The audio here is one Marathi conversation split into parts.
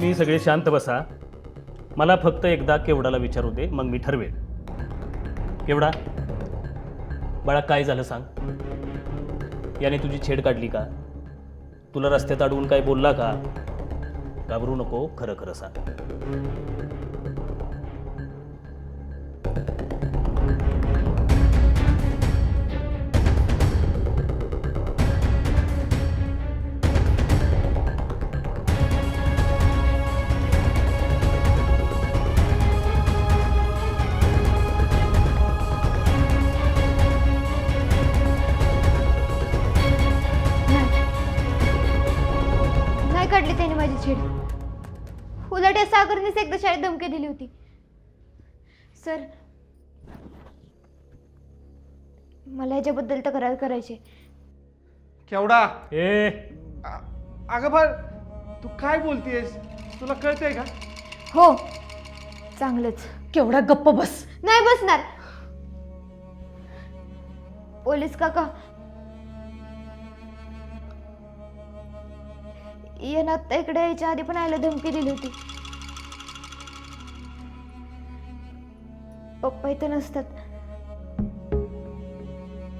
तुम्ही सगळे शांत बसा. मला फक्त एकदा केवडाला विचारू दे मग मी ठरवेल केवडा बाळा काय झालं सांग. याने तुझी छेड काढली का? तुला रस्त्यात अडवून काय बोलला का? घाबरू नको खरं खरं सांग. एकदा शाळेत धमकी दिली होती. सर मला याच्याबद्दल तक्रार करायची केवढा ए. अ- अगं बर तू काय बोलतेस? तुला कळतंय का? हो चांगलंच. केवढा गप्प बस. नाही बसणार. पोलीस काका आत्ता इकडे यायच्या आधी पण आयला धमकी दिली होती. पप्पा इथं नसतात.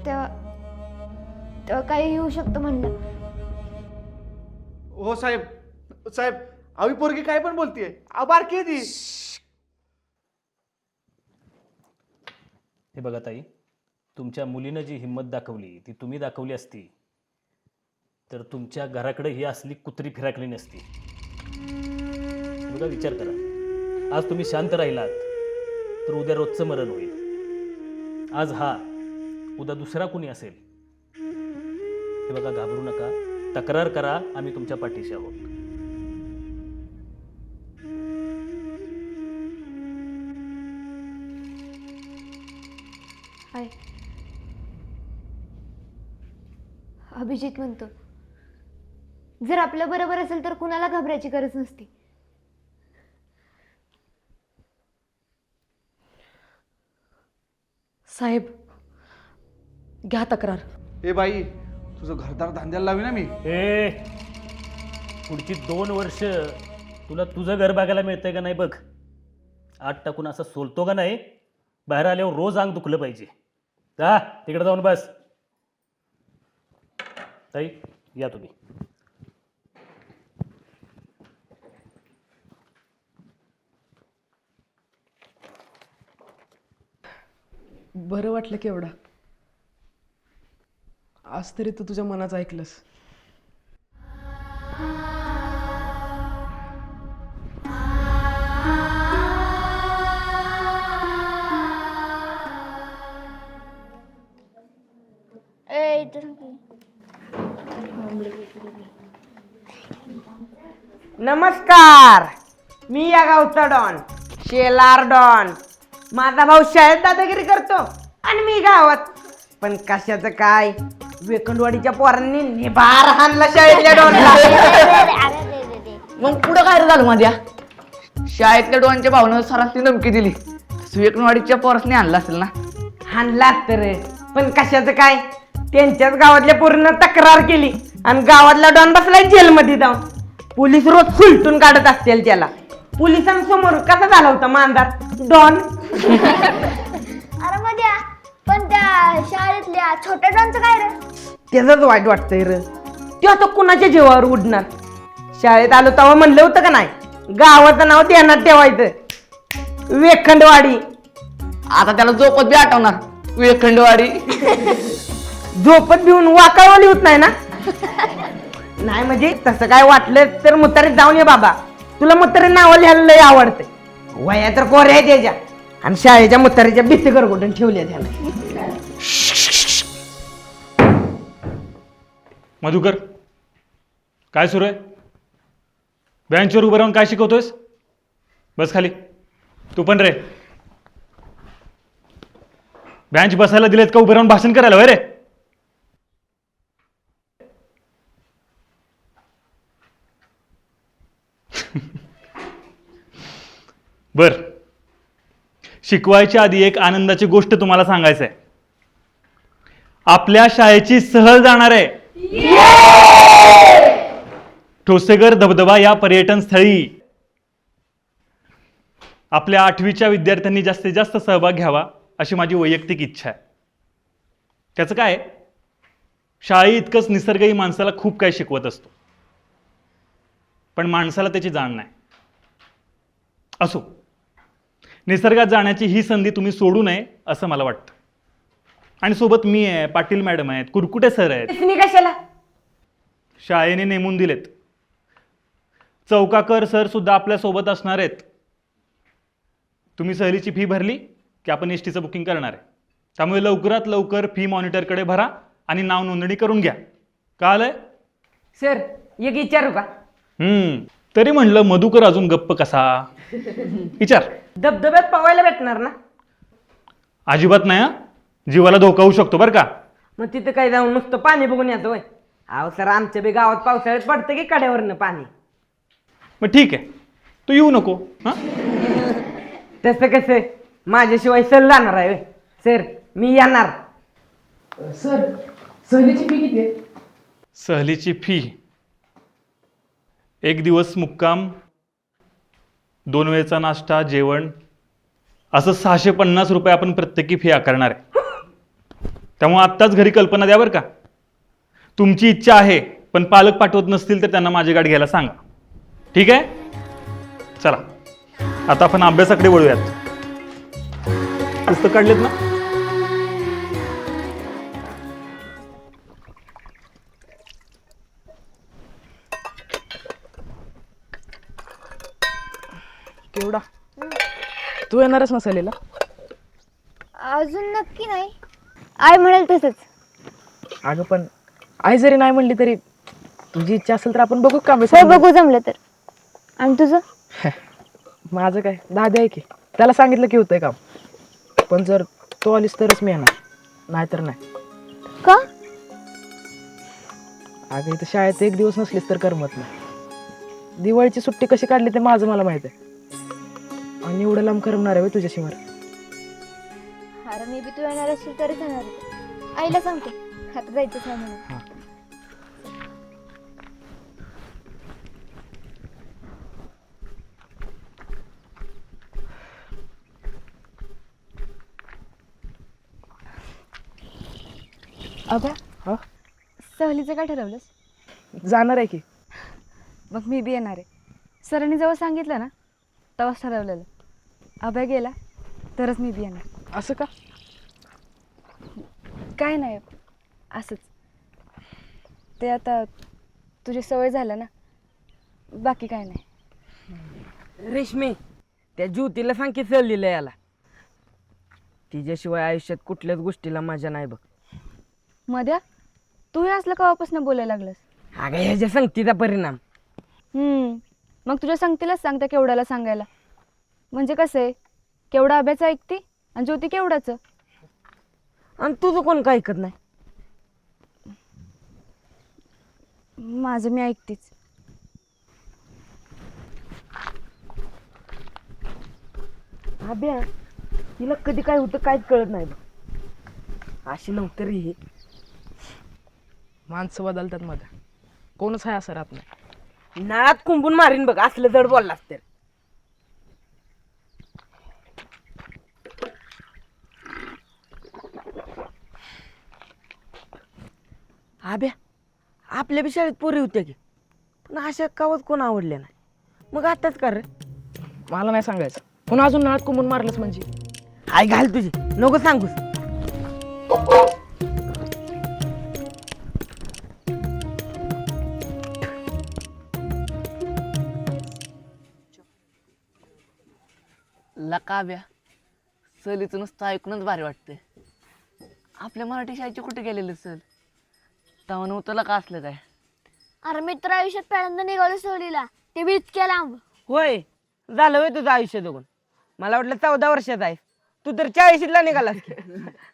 तेव्हा तेव्हा काही येऊ शकतं म्हणलं. हो साहेब. साहेब अवी पोरगी काय पण बोलतीये. बारकी आहे ती. हे बघा ताई तुमच्या मुलीनं जी हिंमत दाखवली ती तुम्ही दाखवली असती तर तुमच्या घराकडे ही असली कुत्री फिराकली नसती. बघा विचार करा. आज तुम्ही शांत राहिलात. तर उद्या रोजचं मरण होईल. आज हा उद्या दुसरा कुणी असेल? हे बघा घाबरू नका. तक्रार करा आम्ही तुमच्या पाठीशी आहोत. हाय अभिजित म्हणतो जर आपलं बरोबर असेल तर कुणाला घाबरायची गरज नसती. साहेब घ्या तक्रार. ए बाई तुझं घरदार धांद्याला लावी ना मी. ए पुढची दोन वर्ष तुला तुझं घर बघायला मिळतंय का नाही बघ? आठ टाकून असं सोलतो का नाही? बाहेर आल्यावर रोज अंग दुखलं पाहिजे. जा तिकडे जाऊन बस. ताई या तुम्ही. बरं वाटलं केवढा आज तरी तू तुझ्या मनाचं ऐकलंस. नमस्कार. मी या गावचा डॉन शेलार डॉन माझा भाऊ शाळेत दादागिरी करतो. आणि मी गावात. पण कशाचं काय? वेकंडवाडीच्या पोरांनी निभार हाणला शाळेतल्या डॉनला मग पुढं काय झालं माझ्या? शाळेतल्या डोळ्यांच्या भावनं सरासरी धमकी दिली. सुवेकनवाडीच्या पोरसने आणला असेल ना? हाणला तर पण कशाचं काय? त्यांच्याच गावातल्या पोरीनं तक्रार केली. आणि गावातला डॉन बसलाय जेलमध्ये जाऊन. पोलीस रोज सुलटून काढत असतील त्याला. पोलिसांसमोर कसा झाला होता मांदार? डॉन? त्या शाळेतल्या छोट्या डॉनचं काय रे? त्याच वाईट वाटतंय र. ते आता कुणाच्या जीवावर उडणार? शाळेत आलो तेव्हा म्हणलं होतं का नाही? गावाचं नाव ध्यानात ठेवायचं. वेखंडवाडी. आता त्याला झोपत बी आठवणार. वेखंडवाडी. झोपत भिवून वाकावली होत नाही ना? नाही म्हणजे तसं काय वाटलं तर मुतारीत जाऊन ये बाबा. तुला मुतारी नाव लिहायला लय आवडते वया तर कोऱ्या आहे त्याच्या. आणि शाळेच्या मुतारीच्या भीती गरगोटून ठेवल्या त्याला मधुकर काय सुरू आहे? बेंचवर उभं राहून काय शिकवतोयस? बस खाली. तू पण रे. बँच बसायला दिलेत का उभं राहून भाषण करायला? वय रे. बर. शिकवायच्या आधी एक आनंदाची गोष्ट तुम्हाला सांगायचं आहे आपल्या शाळेची सहल जाणार आहे. ठोसेगर धबधबा या पर्यटन स्थळी आपल्या आठवीच्या विद्यार्थ्यांनी जास्तीत जास्त सहभाग घ्यावा अशी माझी वैयक्तिक इच्छा आहे. त्याचं काय शाळे इतकंच निसर्गही माणसाला खूप काही शिकवत असतो. पण माणसाला त्याची जाण नाही. असो. निसर्गात जाण्याची ही संधी तुम्ही सोडू नये असं मला वाटतं. आणि सोबत मी आहे पाटील मॅडम आहेत कुरकुटे सर आहेत. मी कशाला? शाळेने नेमून दिलेत. चौकाकर सर सुद्धा आपल्यासोबत असणार आहेत. तुम्ही सहलीची फी भरली की आपण एस टीचं बुकिंग करणार आहे. त्यामुळे लवकरात लवकर फी मॉनिटरकडे भरा आणि नाव नोंदणी करून घ्या. का आलंय सर एक विचारू का? हम्म. तरी म्हणलं मधुकर अजून गप्प कसा? विचार. धबधब्यात पवायला भेटणार ना? अजिबात नाही हं? जीवाला धोका होऊ शकतो बरं का? मग तिथं काय जाऊन नुसतं पाणी बघून येतो अहो सर आमच्या बी गावात पावसाळ्यात पडतं की कड्यावरनं पाणी? मग ठीक आहे. तू येऊ नको हां? तसं कसं? माझ्याशिवाय सर जाणार आहे होय. सर मी येणार. सर सहलीची फी किती आहे? सहलीची फी? एक दिवस मुक्काम दोन वेळचा नाश्ता जेवण असं सहाशे पन्नास रुपये आपण प्रत्येकी फी आकारणार आहे. त्यामुळे आत्ताच घरी कल्पना द्या बरं का. तुमची इच्छा आहे पण पालक पाठवत नसतील तर त्यांना माझी गाडी घ्यायला सांगा. ठीक आहे? चला. आता आपण अभ्यासाकडे वळूयात. पुस्तक काढलेत ना? केवढा? तू येणारच ना सहलीला अजून नक्की नाही. आय म्हणाल तसंच. अगं पण आई जरी नाही म्हणली तरी तुझी इच्छा असेल तर आपण बघू का हो बघू जमलं तर. आणि तुझं? माझं काय? दादी आहे की. त्याला सांगितलं की होतंय काम. पण जर तो आलीस तरच मी येणार. नाहीतर नाही. का? अगं इथं शाळेत एक दिवस नसलीस तर करमत नाही. दिवाळीची सुट्टी कशी काढली ते माझं मला माहीत आहे. आणि एवढं लांब करमणार आहे होय तुझ्याशी मर अरे मी बी तू येणार असेल तरच येणार होते. आईला सांगते. आता जायचंच आहे म्हणून. अबा हा? सहलीचं काय ठरवलंस? जाणार आहे की. मग मी बी येणार आहे. सरांनी जेव्हा सांगितलं ना तेव्हाच ठरवलेलं. अभय गेला तरच मी बी येणार. असं का? काय नाही असंच. ते आता तुझी सवय झालं ना बाकी काय नाही. रेशमी त्या ज्योतीला सांग की सहलीला याला. तिच्याशिवाय आयुष्यात कुठल्याच गोष्टीला मजा नाही बघ. मध्या तूही असलं कवापासून बोलायला लागलंस? अगं ह्याच्या संगतीचा परिणाम. हम्म, मग तुझ्या सांगतीलाच सांगता केवढ्याला सांगायला. म्हणजे कसं आहे केवढा अभ्यास ऐकते आणि ज्योती केवढाचं? आणि तुझं कोण काय ऐकत नाही? माझं मी ऐकतेच. अभ्या तिला कधी काय होतं काहीच कळत नाही बघ. अशी नव्हतं रे ही. माणसं बदलतात मध्ये कोणच आहे असं राहत नाही. नाळात कुंपून मारीन बघ असलं जड बोललास तर. आब्या आपल्या बी शाळेत पोरी होत्या की. पण अशा कावत कोण आवडल्या नाही. मग आताच कर रे. मला नाही सांगायचं. पुन्हा अजून नळात कुंबून मारलंच म्हणजे. आई घाल तुझी. नको सांगूस. लकाव्या सहलीचं नुसतं ऐकूनच भारी वाटते आपल्या मराठी शाळेचे कुठे गेलेले सहल? तेव्हा नव्हतं लका असलं काय? अरे मित्र आयुष्यात पहिल्यांदा निघालो सहलीला. ते बी इतक्या लांब. होय. झालं होय तुझं आयुष्य दोघं मला वाटलं चौदा वर्षात आहे. तू तर चाळीशीतला निघालास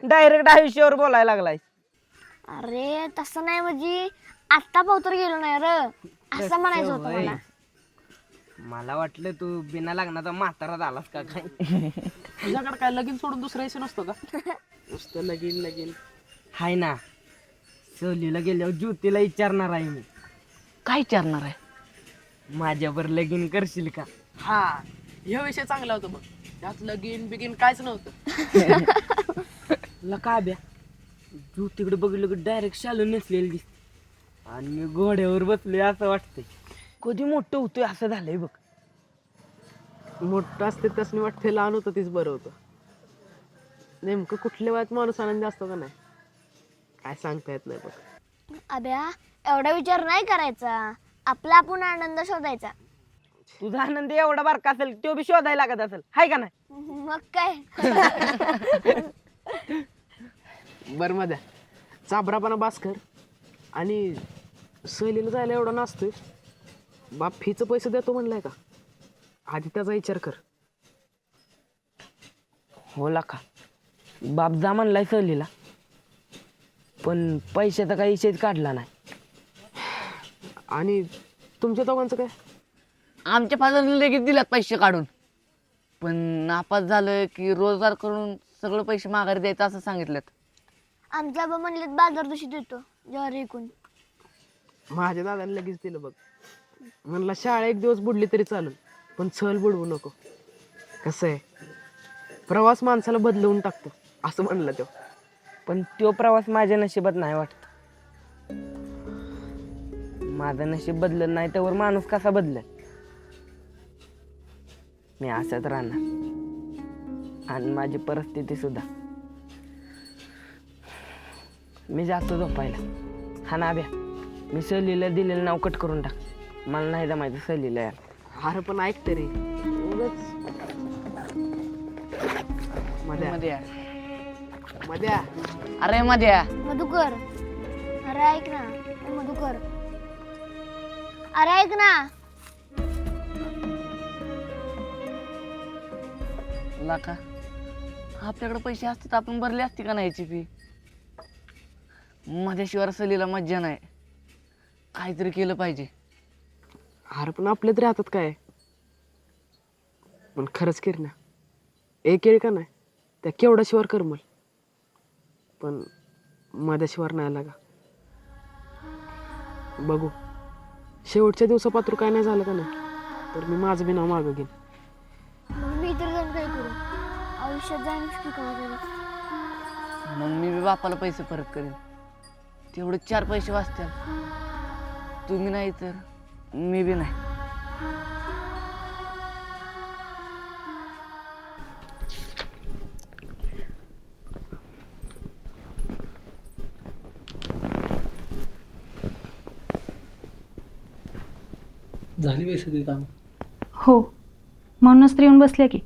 डायरेक्ट आयुष्यावर बोलायला लागलायस. अरे तसं नाही म्हणजे आत्ता पावतर गेलो नाही र. असं म्हणायचं होतं मला. मला वाटलं तू बिना लग्नाचा म्हातारा झालास का काय? तुझ्याकडे काय लगीन सोडून दुसरं नसतं का? नुसतं लगीन लगीन. हाय ना. सहलीला गेल्यावर ज्योतीला विचारणार आहे मी. काय विचारणार आहे? माझ्यावर लगीन करशील का? हा ह्या विषय चांगला होता बघ. त्यात लगीन बिगीन कायच नव्हतं. लका ब्या. तू तिकडे बघितलं की डायरेक्ट शालू नसलेली दिसते. आणि मी घोड्यावर बसलोय असं वाटतंय. कधी मोठं होतोय असं झालंय बघ. मोठं असते तसं वाटते लहान होतं तीच बरं होतं. नेमकं कुठल्या वयात माणूस आनंदी असतो का नाही? काय सांगता येत नाही बघ. अभ्या एवढा विचार नाही करायचा. आपला आपण आनंद शोधायचा. तुझा आनंद एवढा बारका असेल तो बी शोधायला लागत असेल. हाय का नाही? मग काय? बरं मध्या चाबरापणा बास कर. आणि सहलीला जायला एवढा नसतोय बाप फीचं पैसे देतो म्हणलाय का? आधी त्याचा विचार कर. हो लका. बाप जा म्हणलाय सहलीला. पण पैशाचा काही विषयच काढला नाही. आणि तुमच्या दोघांचं काय? आमच्या फादरने लगेच दिलात पैसे काढून. पण नापास झालं की रोजगार करून सगळं पैसे माघारी द्यायचं असं सांगितलं आमचा बाबा म्हणले बाजार दिवशी देतो ज्वारी विकून माझ्या दादाने लगेच दिलं बघ. म्हणला शाळा एक दिवस बुडली तरी चालेल पण सहल बुडवू नको. कसं आहे? प्रवास माणसाला बदलवून टाकतो असं म्हणलं तो. पण तो प्रवास माझ्या नशिबात नाही वाटत. माझं नशीब बदलत नाही त्यावर माणूस कसा बदलेल? मी असंच राहणार. आणि माझी परिस्थिती सुद्धा. मी जातो झोपायला. हा ना ब्या मी सहलीला दिलेलं नाव कट करून टाक. मला नाही जमायचं सहलीला यार अरे पण ऐक तरी. उगाच. मध्या मध्ये मध्या. अरे मध्ये. मधुकर. अरे ऐक ना ए मधुकर. अरे ऐक ना. लाका आपल्याकडे पैसे असते तर आपण भरले असते का नाही फी माझ्याशिवाय सहलीला मज्जा नाही. काहीतरी केलं पाहिजे. अरे पण आपल्या तरी हातात काय? आहे? पण खरंच केर ना एक येळ का नाही? त्या केवढा शिवार करमल पण माझ्या शिवार नाही लागा बघू. शेवटच्या दिवसापात्र काय नाही झालं का नाही? तर मी माझं बी नाव मागं घेईन. मग मी इतर जाऊन काय करू? आयुष्यात की करू मग मी बी बापाला पैसे परत करेन. तेवढे चार पैसे वाचतील. तुम्ही नाही तर मी बी नाही. झाली बाई सगळी काम? हो. म्हणूनच तर येऊन बसले की.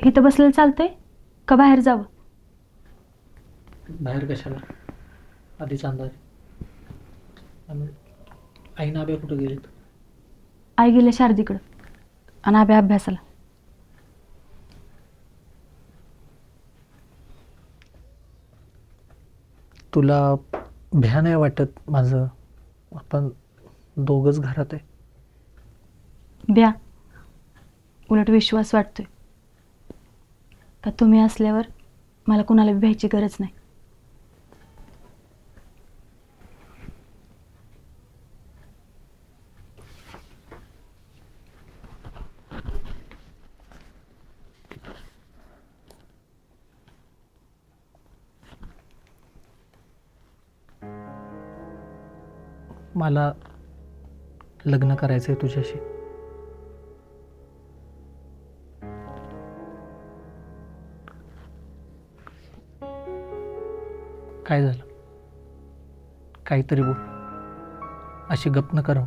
इथं बसलेलं चालतंय? का बाहेर जावं? बाहेर कशाला? आधीच अंदाज आणि आई नाब्या कुठं गेलीत? आई गेले शारदीकडं आणि आब्या अभ्यासाला. तुला भ्या नाही वाटत माझं? आपण दोघंच घरात आहे. ब्या उलट विश्वास वाटतोय. का तुम्ही असल्यावर मला कुणाला भ्यायची गरज नाही? मला लग्न करायचं आहे तुझ्याशी. काय झालं? काहीतरी बोल. अशी गप न करा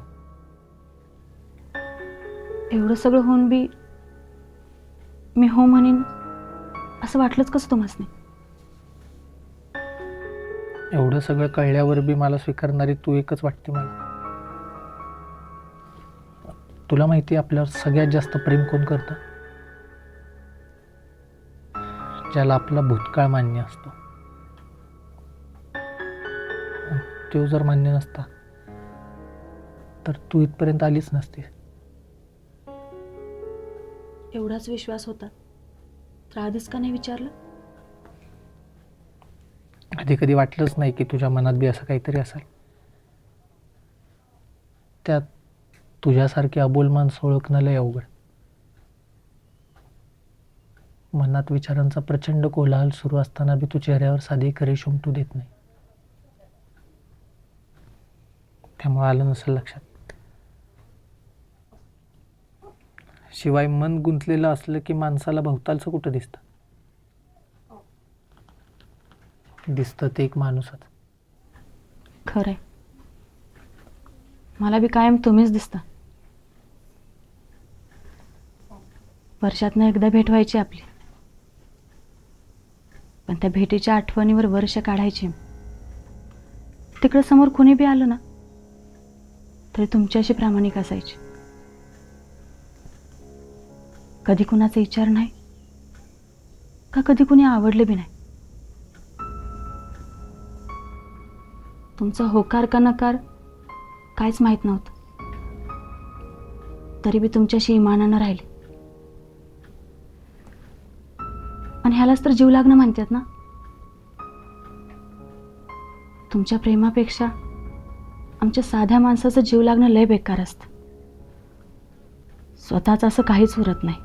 एवढं सगळं होऊन बी मी हो म्हणेन असं वाटलंच कसं तुम्हाला एवढं सगळं कळल्यावर बी मला स्वीकारणारी तू एकच वाटते मला. तुला माहिती आपल्यावर सगळ्यात जास्त प्रेम कोण करतं? ज्याला आपला भूतकाळ मान्य असतो. तो जर मान्य नसता तर तू इथपर्यंत आलीच नसती एवढाच विश्वास होता. तर आधीच का नाही विचारलं? कधी कधी वाटलंच नाही की तुझ्या मनात बी असं काहीतरी असेल. त्यात तुझ्यासारखी अबोल माणसं ओळखणं लय अवघड. मनात विचारांचा प्रचंड कोलाहल सुरू असताना बी तू चेहऱ्यावर साधी एक रेष उमटू देत नाही. त्यामुळे आलं नसेल लक्षात. शिवाय मन गुंतलेलं असलं की माणसाला भवतालचं कुठं दिसतं? दिसतं ते एक माणूसच. खरं आहे मला बी कायम तुम्हीच दिसता. वर्षातनं एकदा भेट व्हायची आपली. पण त्या भेटीच्या आठवणीवर वर्ष काढायची. तिकडं समोर कुणी बी आलं ना तरी तुमच्याशी प्रामाणिक असायची. कधी कुणाचा विचार नाही का कधी कुणी आवडले बी नाही. तुमचा होकार का नकार काहीच माहीत नव्हतं. तरी बी तुमच्याशी इमानानं राहिले. आणि ह्यालाच तर जीव लागणं म्हणतात ना? तुमच्या प्रेमापेक्षा आमच्या साध्या माणसाचं जीव लागणं लय बेकार असतं. स्वतःच असं काहीच उरत नाही.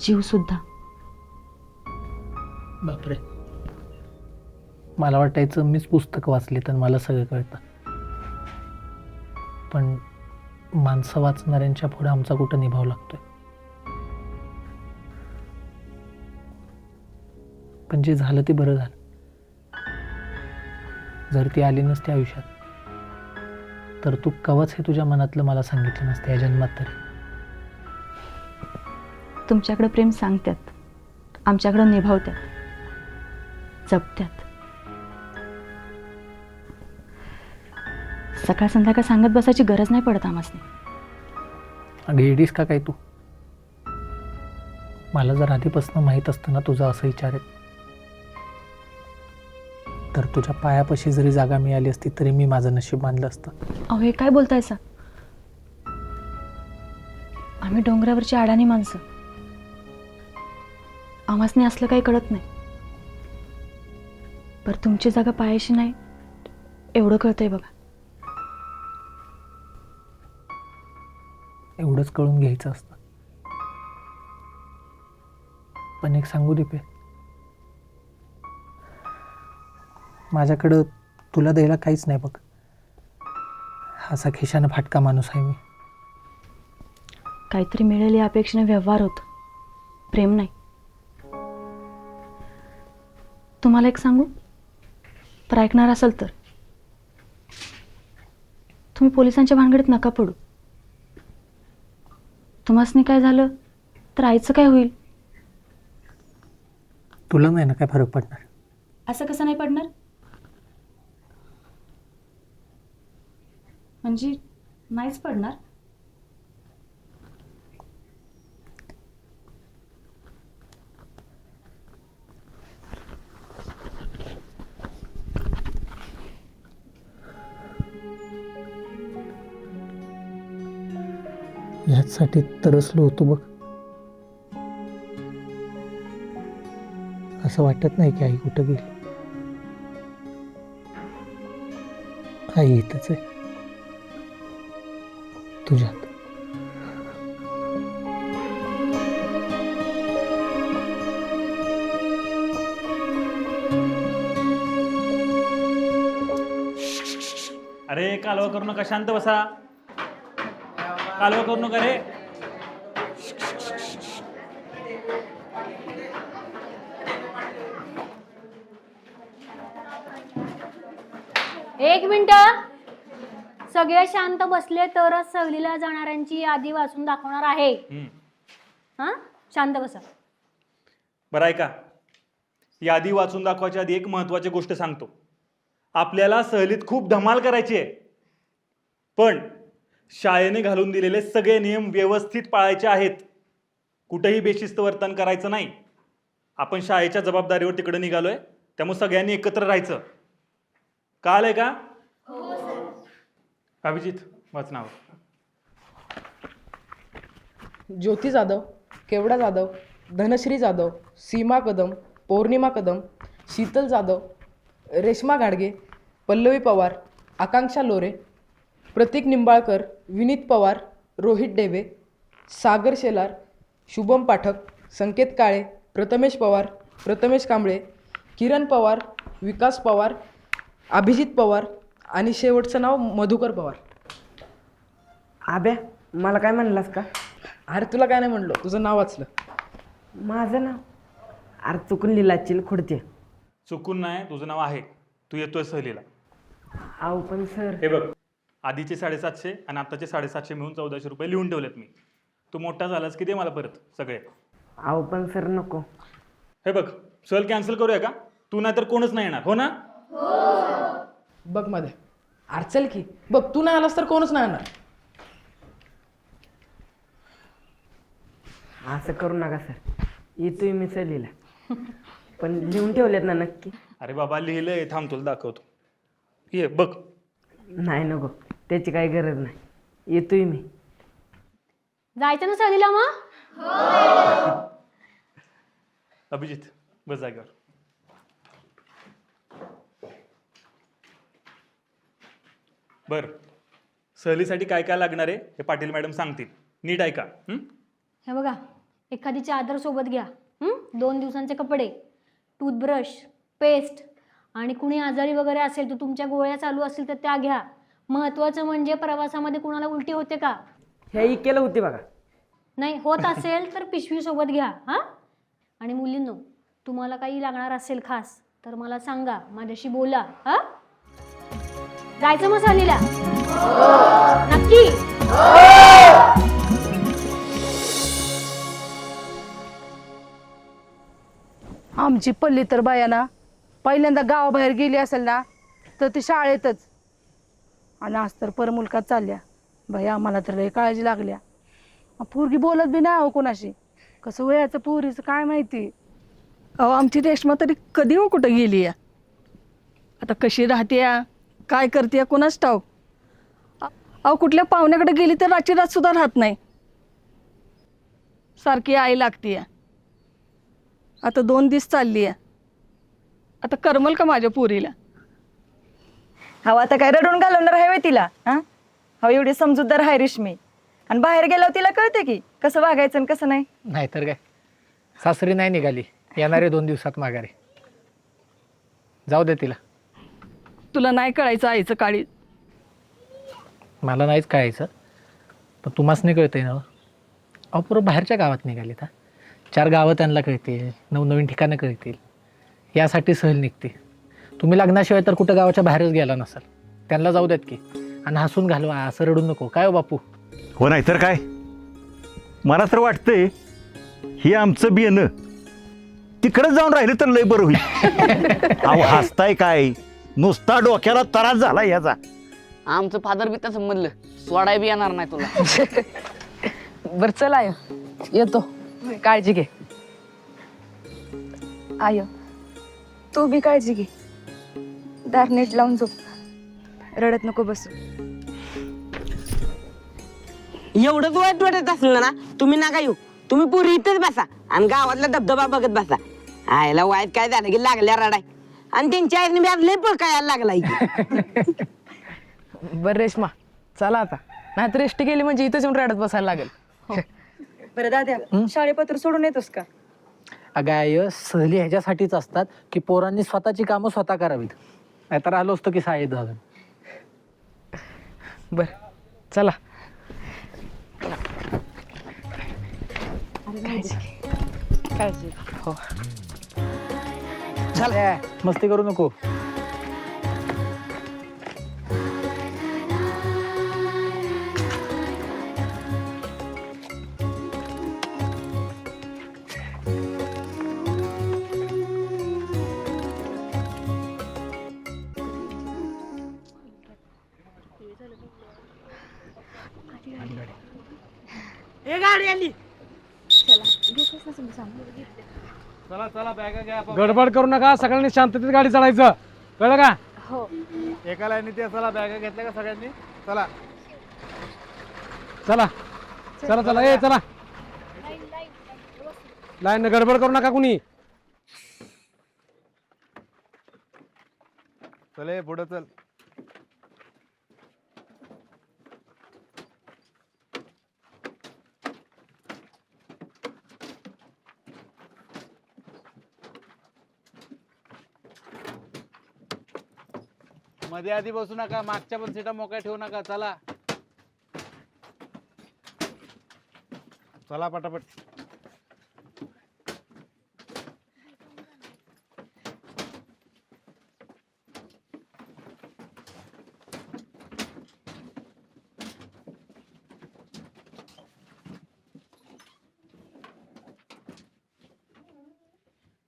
जीव सुद्धा. बापरे. मला वाटायचं मीच पुस्तकं वाचली तर मला सगळं कळतं. पण माणसं वाचणाऱ्यांच्या पुढे आमचा कुठं निभाव लागतोय? पण जे झालं ते बरं झालं. जर ती आली नसती आयुष्यात तर तू कवच हे तुझ्या मनातलं मला सांगितलं नसतं या जन्मात तरी. तुमच्याकडं प्रेम सांगतात आमच्याकडं निभावतात जपत्यात. सकाळ संध्याकाळ सांगत बसायची गरज नाही पडत आम्हाला अगं येडीस का काय तू? मला जर आधीपासून माहीत असतं ना तुझं असं विचार आहे. तर तुझ्या पायापाशी जरी जागा मिळाली असती तरी मी माझं नशीब मानलं असतं. अहो हे काय बोलताय सा? आम्ही डोंगरावरची अडाणी माणसं. आम्हासनी असलं काही कळत नाही. पर तुमची जागा पायाशी नाही एवढं कळतंय बघा. एवढंच कळून घ्यायचं असतं. पण एक सांगू दे माझ्याकडं तुला द्यायला काहीच नाही बघ. असा खिशानं फाटका माणूस आहे मी. काहीतरी मिळेल या अपेक्षेने व्यवहार होतो. प्रेम नाही. तुम्हाला एक सांगू? तर ऐकणार असाल तर. तुम्ही पोलिसांच्या भानगडीत नका पडू. तुम्हासनी काय झालं? तर आईचं काय होईल? तुला नाही ना काय फरक पडणार? असं कसं नाही पडणार? म्हणजे नाहीच पडणार. ह्याचसाठी तरसलो होतो बघ. असं वाटत नाही की आई कुठं गेली. आई इथंच आहे. तुझ्यात अरे कालवा करू नका शांत बसा. कालवा करू नका रे. सगळे शांत बसले तरच सहलीला जाणाऱ्यांची यादी वाचून दाखवणार आहे. हम्म. हा? शांत बसा. बरं ऐका. यादी वाचून दाखवायच्या आधी एक महत्वाची गोष्ट सांगतो. आपल्याला सहलीत खूप धमाल करायची आहे. पण शाळेने घालून दिलेले सगळे नियम व्यवस्थित पाळायचे आहेत. कुठेही बेशिस्त वर्तन करायचं नाही. आपण शाळेच्या जबाबदारीवर तिकडे निघालोय. त्यामुळे सगळ्यांनी एकत्र राहायचं. कळालंय का? अभिजित वाचनाव ज्योती जाधव केवडा जाधव धनश्री जाधव सीमा कदम पौर्णिमा कदम शीतल जाधव रेश्मा गाडगे पल्लवी पवार आकांक्षा लोरे प्रतीक निंबाळकर विनीत पवार रोहित डेवे सागर शेलार शुभम पाठक संकेत काळे प्रथमेश पवार प्रथमेश कांबळे किरण पवार विकास पवार अभिजित पवार आणि शेवटचं नाव मधुकर पवार. आब्या मला काय म्हणलास का? अरे तुला काय नाही म्हणलो तुझं नाव वाचलं. माझं नाव? अरे चुकून लिहिलाची खुडते. चुकून नाही तुझं नाव आहे. तू येतोय सहलीला. आहो पण सर. हे बघ आधीचे साडेसातशे आणि आत्ताचे साडेसातशे मिळून चौदाशे रुपये लिहून ठेवलेत मी. तू मोठा झालास की दे मला परत सगळे. आहो पण सर नको. हे बघ सहल कॅन्सल करूया का? तू नाही तर कोणच नाही येणार हो ना? बघमध्ये. अरे चल की. बघ तू नाही आलास तर कोणच नाही येणार. असं करू नका सर येतोय मी सहलीला पण लिहून ठेवलेत ना नक्की. अरे बाबा लिहिलंय. थांब तुला दाखवतो. ये बघ. नाही नको. त्याची काही गरज नाही. येतोय मी. जायचं ना सहलीला मग? अभिजित बस जागेवर. बर. सहलीसाठी काय काय लागणार आहे हे पाटील मॅडम सांगतील. नीट ऐका हं? हे बघा एखादी चादर सोबत घ्या हं? दोन दिवसांचे कपडे टूथब्रश पेस्ट आणि कुणी आजारी वगैरे असेल तर तुमच्या गोळ्या चालू असतील तर त्या घ्या. महत्त्वाचं म्हणजे प्रवासामध्ये कुणाला उलटी होते का? हे केलं होती बघा. नाही होत असेल तर पिशवी सोबत घ्या हां? आणि मुलींनो तुम्हाला काही लागणार असेल खास तर मला सांगा माझ्याशी बोला हां? जायचं मग सहलीला? नक्की? आमची पल्ली तर बाया ना पहिल्यांदा गावाबाहेर गेली असेल ना तर ती शाळेतच. आणि आज तर परमुलकात चालल्या. बाई आम्हाला तर लई काळजी लागल्या. पोरगी बोलत बी नाही अहो कोणाशी. कसं वयाचं पोरीचं काय माहिती? अहो आमची रेश्मा तरी कधी हो कुठं गेली या? आता कशी राहते काय करते कोणाच ठाव अहो कुठल्या पाहुण्याकडे गेली तर रात्री रात सुद्धा राहत नाही. सारखी आई लागते आता दोन दिवस चालली आहे आता करमल का माझ्या पोरीला? हवा आता काय रडून घालवणार आहे तिला हा? हवा एवढी समजूतदार आहे रेशमी. आणि बाहेर गेल्यावर तिला कळते की कसं वागायचं आणि कसं नाही. नाहीतर काय? सासरी नाही निघाली. येणारे दोन दिवसात माघारी. जाऊ दे तिला. तुला नाही कळायचं आईचं काळी. मला नाहीच कळायचं. पण तुम्हाच नाही कळतंय ना. अहो पुरं बाहेरच्या गावात निघाली हा. चार गावं त्यांना कळतील नवनवीन ठिकाणं कळतील. यासाठी सहल निघते. तुम्ही लग्नाशिवाय तर कुठं गावाच्या बाहेरच गेला नसाल. त्यांना जाऊ देत की. आणि हसून घालवा असं रडू नको. काय हो बापू? हो नाही तर काय? मला तर वाटतंय हे आमचं बियाणं. तिकडे जाऊन राहिलं तर लय बरं होईल. अहो हसताय काय? नुसता डोक्याला त्रास झाला याचा. आमचं फादर बी तसं म्हणलं सोडाय बी येणार नाही तुला. बरं चल आय येतो. काळजी घे. आय तू बी काळजी घे. दार नीट लावून झोप. रडत नको बसू. एवढंच वाईट वाटत असलं ना तुम्ही नका येऊ. तुम्ही पुरी इथेच बसा आणि गावातला धबधबा बघत बसा. आयला वाईट काय झालं की लागल्या रडाय. आणि त्यांच्या आईने बी आज लय पळकायला लागला. बरं रेश्मा चला आता. नाहीतर एसटी गेली म्हणजे इथंच येऊन रडत बसायला लागेल. बरं दाद्या शाळेपत्र सोडून येतोस का? अगं आय सहली ह्याच्यासाठीच असतात की पोरांनी स्वतःची कामं स्वतः करावीत. नाहीतर आलो असतो की शाळेत घालून बरं चला. काळजी हो. चल. मस्ती करू नको. गडबड करू नका सगळ्यांनी शांततेत गाडी चढायचं कळलं का? हो. एका लाईनी ते चला बॅगा घेतल्या का सगळ्यांनी? चला. चला. चला चला ए चला. लाईन गडबड करू नका कुणी. चले पुढे चल. मध्ये आधी बसू नका मागच्या पण सीटा मोकळ्या ठेवू नका चला. चला पटापट.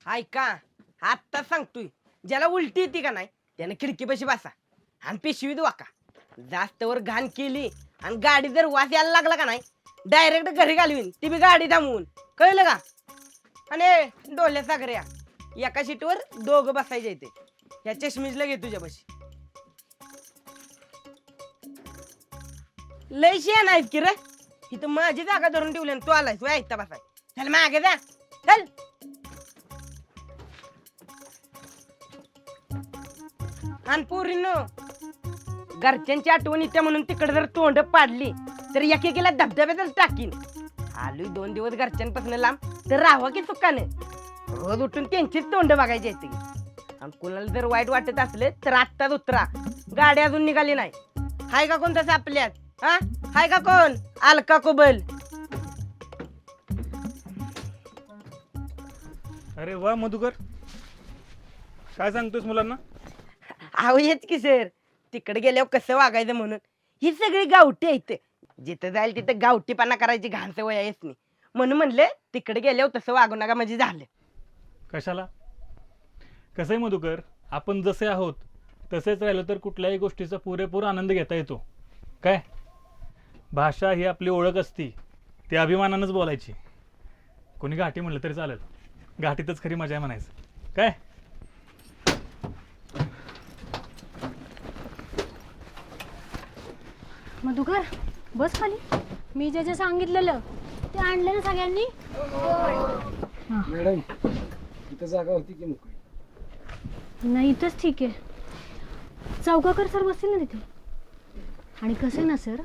ऐका आत्ता सांगतोय ज्याला उलटी येते का नाही त्यानं खिडकीपाशी बसा आणि पिशवीत वाका. जास्त वर घाण केली आणि गाडी जर वास यायला लागला का नाही डायरेक्ट घरी घालवीन. ती बी गाडी थांबवून. कळलं का? आणि डोल्या सागऱ्या एका सीटवर दोघं बसायचे इथे. ह्या चष्मीजला घे तुझ्यापाशी. लय शिया आहेत की रे. इथं माझी जागा धरून ठेवली आणि तू आलाय तू ऐकता बसाय चल मागे जा. चल. आणि पोरींनो घरच्यांची आठवण येते म्हणून तिकडे जर तोंड पाडली तर एकेकीला धबधब्यातच टाकीन. आलोय दोन दिवस घरच्यांपासून लांब तर राहावं की चुकाने रोज उठून त्यांचीच तोंड बघायची येते आणि कुणाला जर वाईट वाटत असले तर आत्ताच उतरा. गाडी अजून निघाली नाही. हाय का कोण तसं आपल्यात हा? हाय का कोण? अलका कोबल. अरे वा मधुकर. काय सांगतोस मुलांना? अहो येत की सर तिकडे गेल्यावर कसं वागायचं म्हणून? ही सगळी गावठी आहेत. जिथं जाईल तिथं गावठीपणा करायची घाण सवय आहेच नाही म्हणून म्हणले तिकडे गेल्यावर तसं वागू नका म्हणजे झालं. कशाला? कसं आहे मधुकर? आपण जसे आहोत तसेच राहिलो तर कुठल्याही गोष्टीचा पुरेपूर आनंद घेता येतो. काय? भाषा ही आपली ओळख असती ती अभिमानानंच बोलायची. कोणी घाटी म्हणलं तरी चालेल. घाटीतच खरी मजा आहे म्हणायचं. काय? मधुकर बस खाली. मी जे जे सांगितलेलं ते आणलं ना सगळ्यांनी? मॅडम इथं जागा होती की मोकळी? नाही इथंच ठीक आहे. चौकाकर सर बसतील ना तिथे? आणि कसं ना सर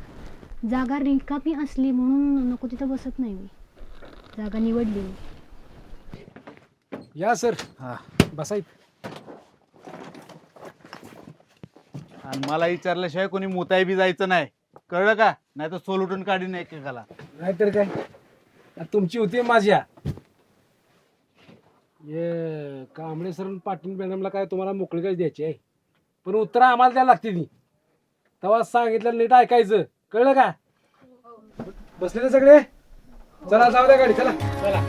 जागा रिकामी असली म्हणून नको तिथं बसत नाही मी. जागा निवडली मी. या सर. हा बसाय आणि मला विचारल्याशिवाय कोणी मुताय बी जायचं नाही. कळलं का? नाही तर सोलुटून काढीन एकेकाला. नाहीतर काय? तुमची होती माझ्या. ये कांबळे सर आणि पाटील मॅडमला काय तुम्हाला मोकळी द्यायची आहे? पण उत्तर आम्हाला द्यायला लागते ती. तेव्हा सांगितलं नीट ऐकायचं. कळलं का? बसले ना सगळे? चला जाऊ द्या गाडी चला. चला.